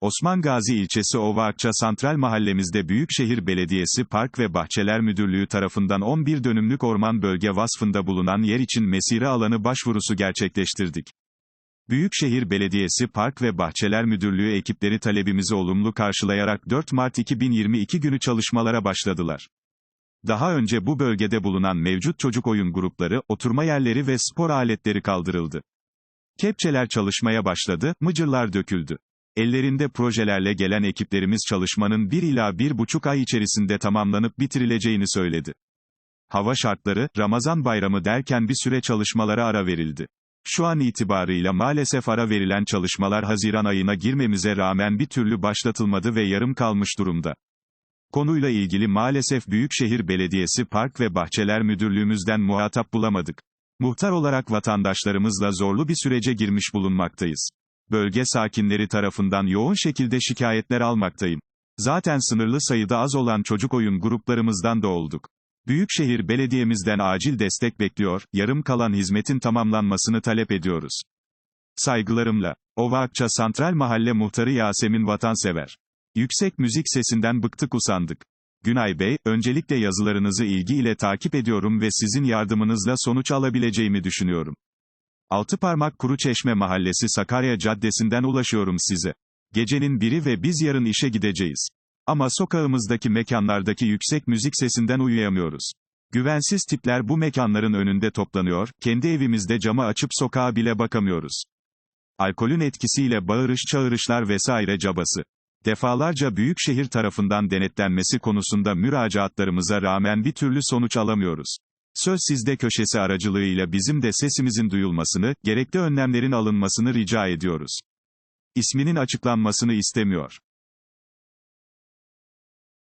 Osman Gazi ilçesi Ovaakça Santral mahallemizde Büyükşehir Belediyesi Park ve Bahçeler Müdürlüğü tarafından 11 dönümlük orman bölge vasfında bulunan yer için mesire alanı başvurusu gerçekleştirdik. Büyükşehir Belediyesi Park ve Bahçeler Müdürlüğü ekipleri talebimizi olumlu karşılayarak 4 Mart 2022 günü çalışmalara başladılar. Daha önce bu bölgede bulunan mevcut çocuk oyun grupları, oturma yerleri ve spor aletleri kaldırıldı. Kepçeler çalışmaya başladı, mıcırlar döküldü. Ellerinde projelerle gelen ekiplerimiz çalışmanın 1 ila 1,5 ay içerisinde tamamlanıp bitirileceğini söyledi. Hava şartları, Ramazan bayramı derken bir süre çalışmalara ara verildi. Şu an itibarıyla maalesef ara verilen çalışmalar Haziran ayına girmemize rağmen bir türlü başlatılmadı ve yarım kalmış durumda. Konuyla ilgili maalesef Büyükşehir Belediyesi Park ve Bahçeler Müdürlüğümüzden muhatap bulamadık. Muhtar olarak vatandaşlarımızla zorlu bir sürece girmiş bulunmaktayız. Bölge sakinleri tarafından yoğun şekilde şikayetler almaktayım. Zaten sınırlı sayıda az olan çocuk oyun gruplarımızdan da olduk. Büyükşehir Belediye'mizden acil destek bekliyor, yarım kalan hizmetin tamamlanmasını talep ediyoruz. Saygılarımla, Ovaakça Santral Mahalle Muhtarı Yasemin Vatansever. Yüksek müzik sesinden bıktık usandık. Günay Bey, öncelikle yazılarınızı ilgiyle takip ediyorum ve sizin yardımınızla sonuç alabileceğimi düşünüyorum. Altıparmak Kuruçeşme Mahallesi Sakarya Caddesi'nden ulaşıyorum size. Gecenin biri ve biz yarın işe gideceğiz. Ama sokağımızdaki mekanlardaki yüksek müzik sesinden uyuyamıyoruz. Güvensiz tipler bu mekanların önünde toplanıyor, kendi evimizde camı açıp sokağa bile bakamıyoruz. Alkolün etkisiyle bağırış çağırışlar vesaire cabası. Defalarca büyükşehir tarafından denetlenmesi konusunda müracaatlarımıza rağmen bir türlü sonuç alamıyoruz. Söz sizde köşesi aracılığıyla bizim de sesimizin duyulmasını, gerekli önlemlerin alınmasını rica ediyoruz. İsminin açıklanmasını istemiyor.